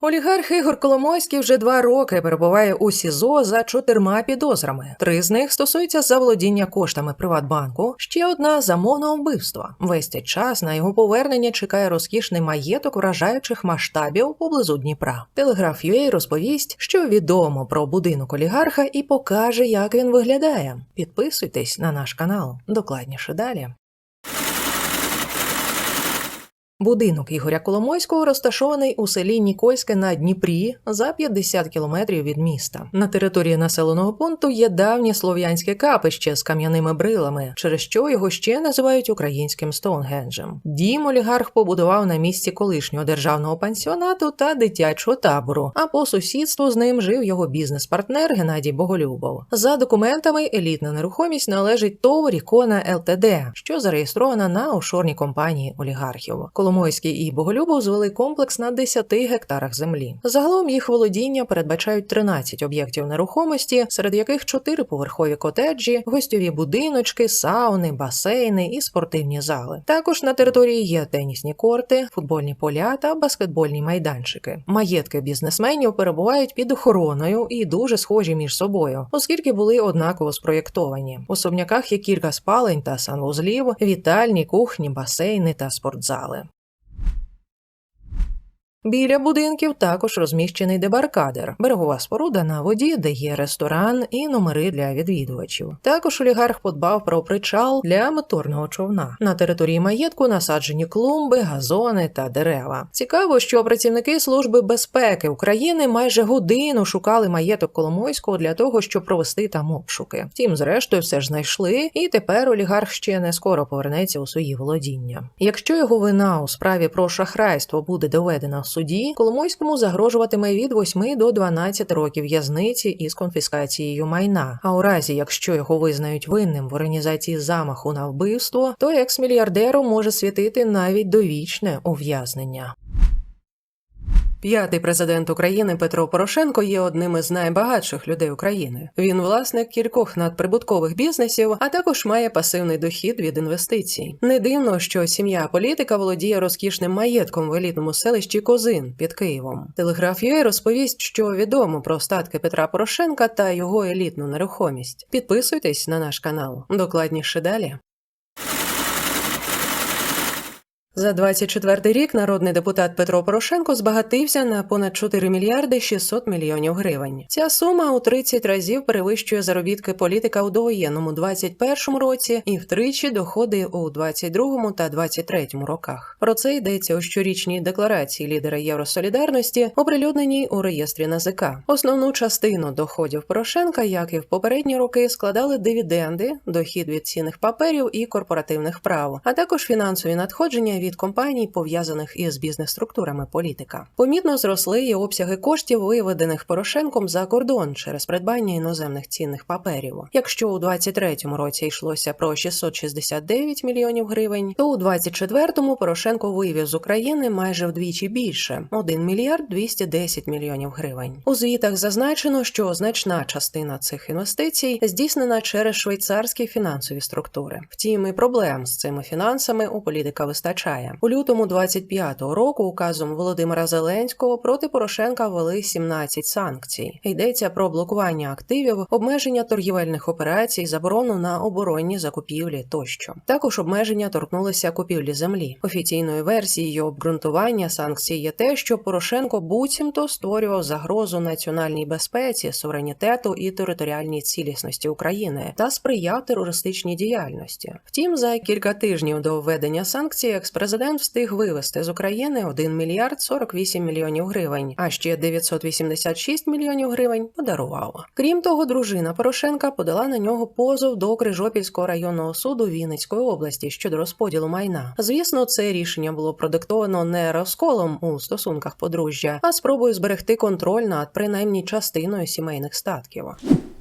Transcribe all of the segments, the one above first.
Олігарх Ігор Коломойський вже два роки перебуває у СІЗО за чотирма підозрами. Три з них стосуються заволодіння коштами Приватбанку, ще одна замовного вбивства. Весь цей час на його повернення чекає розкішний маєток вражаючих масштабів поблизу Дніпра. Телеграф UA розповість, що відомо про будинок олігарха і покаже, як він виглядає. Підписуйтесь на наш канал. Докладніше далі. Будинок Ігоря Коломойського розташований у селі Нікольське на Дніпрі за 50 кілометрів від міста. На території населеного пункту є давнє слов'янське капище з кам'яними брилами, через що його ще називають українським Стоунгенджем. Дім олігарх побудував на місці колишнього державного пансіонату та дитячого табору. А по сусідству з ним жив його бізнес-партнер Геннадій Боголюбов. За документами, елітна нерухомість належить ТОВ Рікона ЛТД, що зареєстрована на офшорній компанії олігархів. Коломойський і Боголюбов звели комплекс на 10 гектарах землі. Загалом їх володіння передбачають 13 об'єктів нерухомості, серед яких 4 поверхові котеджі, гостьові будиночки, сауни, басейни і спортивні зали. Також на території є тенісні корти, футбольні поля та баскетбольні майданчики. Маєтки бізнесменів перебувають під охороною і дуже схожі між собою, оскільки були однаково спроєктовані. У особняках є кілька спалень та санвузлів, вітальні, кухні, басейни та спортзали. Біля будинків також розміщений дебаркадер, берегова споруда на воді, де є ресторан і номери для відвідувачів. Також олігарх подбав про причал для моторного човна. На території маєтку насаджені клумби, газони та дерева. Цікаво, що працівники служби безпеки України майже годину шукали маєток Коломойського для того, щоб провести там обшуки. Втім, зрештою, все ж знайшли, і тепер олігарх ще не скоро повернеться у свої володіння. Якщо його вина у справі про шахрайство буде доведена суді, Коломойському загрожуватиме від 8 до 12 років в'язниці із конфіскацією майна. А у разі, якщо його визнають винним в організації замаху на вбивство, то екс-мільярдеру може світити навіть довічне ув'язнення. П'ятий президент України Петро Порошенко є одним із найбагатших людей України. Він власник кількох надприбуткових бізнесів, а також має пасивний дохід від інвестицій. Не дивно, що сім'я політика володіє розкішним маєтком в елітному селищі Козин під Києвом. Телеграф UA розповість, що відомо про статки Петра Порошенка та його елітну нерухомість. Підписуйтесь на наш канал. Докладніше далі. За 24 рік народний депутат Петро Порошенко збагатився на понад 4 мільярди 600 мільйонів гривень. Ця сума у 30 разів перевищує заробітки політика у довоєнному 21 році і втричі доходи у 22 та 23 роках. Про це йдеться у щорічній декларації лідера Євросолідарності, оприлюдненій у реєстрі НАЗК. Основну частину доходів Порошенка, як і в попередні роки, складали дивіденди, дохід від цінних паперів і корпоративних прав, а також фінансові надходження від компаній, пов'язаних із бізнес-структурами політика. Помітно зросли і обсяги коштів, виведених Порошенком за кордон через придбання іноземних цінних паперів. Якщо у 23-му році йшлося про 669 мільйонів гривень, то у 24-му Порошенко вивів з України майже вдвічі більше 1 мільярд 210 мільйонів гривень. У звітах зазначено, що значна частина цих інвестицій здійснена через швейцарські фінансові структури. Втім, і проблем з цими фінансами у політика вистачає. У лютому 25-го року указом Володимира Зеленського проти Порошенка ввели 17 санкцій. Йдеться про блокування активів, обмеження торгівельних операцій, заборону на оборонні закупівлі тощо. Також обмеження торкнулися купівлі землі. Офіційною версією обґрунтування санкцій є те, що Порошенко буцімто створював загрозу національній безпеці, суверенітету і територіальній цілісності України та сприяв терористичній діяльності. Втім, за кілька тижнів до введення санкцій експрезидент встиг вивезти з України 1 мільярд 48 мільйонів гривень, а ще 986 мільйонів гривень подарував. Крім того, дружина Порошенка подала на нього позов до Крижопільського районного суду Вінницької області щодо розподілу майна. Звісно, це рішення було продиктовано не розколом у стосунках подружжя, а спробою зберегти контроль над принаймні частиною сімейних статків.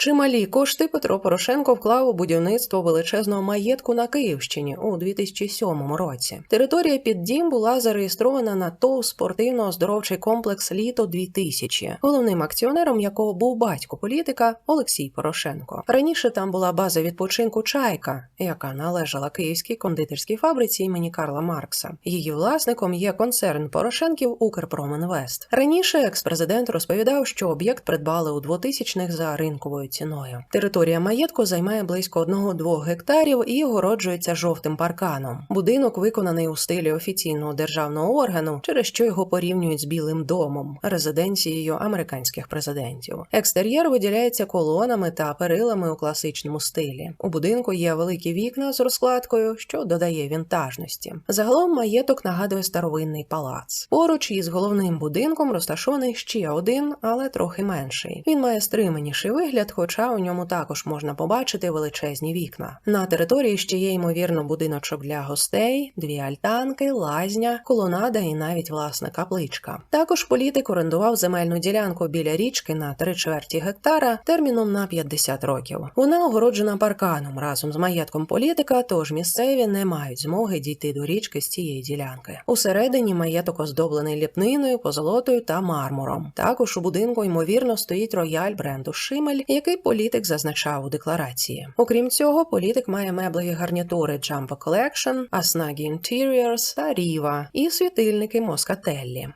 Чималі кошти Петро Порошенко вклав у будівництво величезного маєтку на Київщині у 2007 році. Територія під дім була зареєстрована на ТОВ спортивно-оздоровчий комплекс Літо 2000 головним акціонером якого був батько політика Олексій Порошенко. Раніше там була база відпочинку Чайка, яка належала київській кондитерській фабриці імені Карла Маркса. Її власником є концерн Порошенків Укрпромінвест. Раніше екс-президент розповідав, що об'єкт придбали у 2000-х за ринковою ціною. Територія маєтку займає близько 1-2 гектарів і огороджується жовтим парканом. Будинок виконаний у стилі офіційного державного органу, через що його порівнюють з Білим домом, резиденцією американських президентів. Екстер'єр виділяється колонами та перилами у класичному стилі. У будинку є великі вікна з розкладкою, що додає вінтажності. Загалом маєток нагадує старовинний палац. Поруч із головним будинком розташований ще один, але трохи менший. Він має стриманіший вигляд, хоча у ньому також можна побачити величезні вікна. На території ще є ймовірно будиночок для гостей, дві альтанки, лазня, колонада і навіть власна капличка. Також політик орендував земельну ділянку біля річки на три чверті гектара терміном на 50 років. Вона огороджена парканом разом з маєтком політика, тож місцеві не мають змоги дійти до річки з цієї ділянки. Усередині маєток оздоблений ліпниною, позолотою та мармуром. Також у будинку ймовірно стоїть рояль бренду Шимель, який політик зазначав у декларації. Окрім цього, політик має меблеві гарнітури Jumbo Collection, Asnagi Interiors та Riva і світильники Москателлі.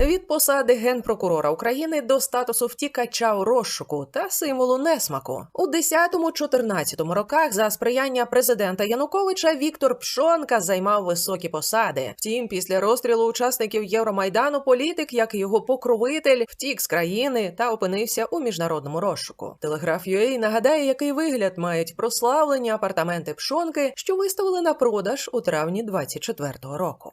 Від посади генпрокурора України до статусу втікача у розшуку та символу несмаку у 10-14 роках за сприяння президента Януковича Віктор Пшонка займав високі посади. Втім, після розстрілу учасників Євромайдану політик, як його покровитель, втік з країни та опинився у міжнародному розшуку. Телеграф UA нагадає, який вигляд мають прославлені апартаменти Пшонки, що виставили на продаж у травні 24-го року.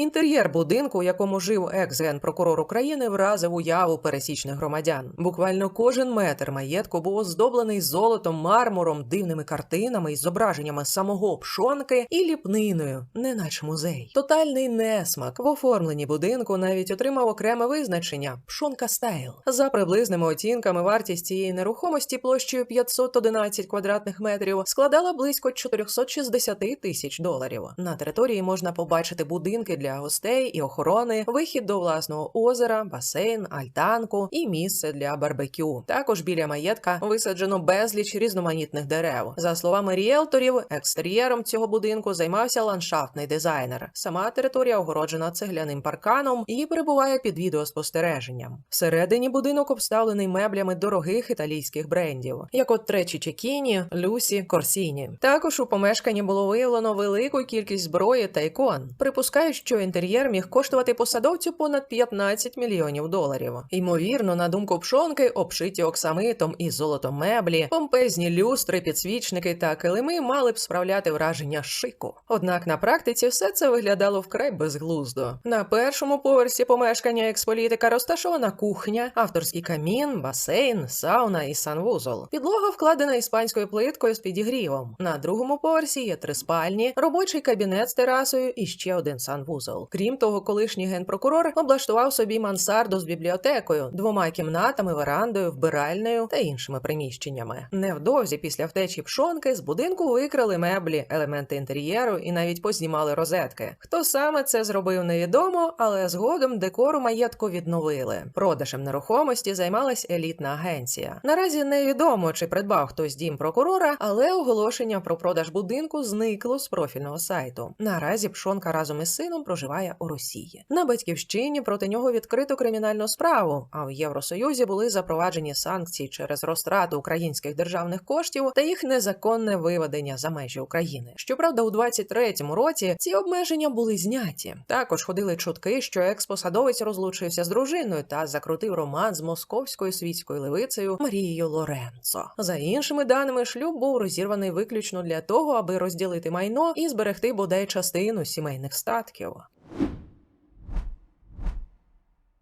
Інтер'єр будинку, у якому жив екс-генпрокурор України, вразив уяву пересічних громадян. Буквально кожен метр маєтку був оздоблений золотом, мармуром, дивними картинами із зображеннями самого пшонки і ліпниною, неначе музей. Тотальний несмак в оформленні будинку навіть отримав окреме визначення пшонка стайл. За приблизними оцінками, вартість цієї нерухомості площею 511 квадратних метрів складала близько 460 тисяч доларів. На території можна побачити будинки для гостей і охорони, вихід до власного озера, басейн, альтанку і місце для барбекю. Також біля маєтка висаджено безліч різноманітних дерев. За словами ріелторів, екстер'єром цього будинку займався ландшафтний дизайнер. Сама територія огороджена цегляним парканом і перебуває під відеоспостереженням. Всередині будинок обставлений меблями дорогих італійських брендів, як от Тречі Чекіні, Люсі, Корсіні. Також у помешканні було виявлено велику кількість зброї та ікон. Припускають, що інтер'єр міг коштувати посадовцю понад 15 мільйонів доларів. Ймовірно, на думку пшонки, обшиті оксамитом і золотом меблі, помпезні люстри, підсвічники та килими мали б справляти враження шику. Однак на практиці все це виглядало вкрай безглуздо. На першому поверсі помешкання експолітика розташована кухня, авторський камін, басейн, сауна і санвузол. Підлога вкладена іспанською плиткою з підігрівом. На другому поверсі є три спальні, робочий кабінет з терасою і ще один санвузол. Крім того, колишній генпрокурор облаштував собі мансарду з бібліотекою, двома кімнатами, верандою, вбиральнею та іншими приміщеннями. Невдовзі після втечі пшонки з будинку викрали меблі, елементи інтер'єру і навіть познімали розетки. Хто саме це зробив, невідомо, але згодом декору маєтку відновили. Продажем нерухомості займалась елітна агенція. Наразі невідомо, чи придбав хтось дім прокурора, але оголошення про продаж будинку зникло з профільного сайту. Наразі пшонка разом із сином проживає у Росії. На батьківщині проти нього відкрито кримінальну справу. А в Євросоюзі були запроваджені санкції через розтрату українських державних коштів та їх незаконне виведення за межі України. Щоправда, у 23-му році ці обмеження були зняті. Також ходили чутки, що експосадовець розлучився з дружиною та закрутив роман з московською світською левицею Марією Лоренцо. За іншими даними, шлюб був розірваний виключно для того, аби розділити майно і зберегти бодай частину сімейних статків.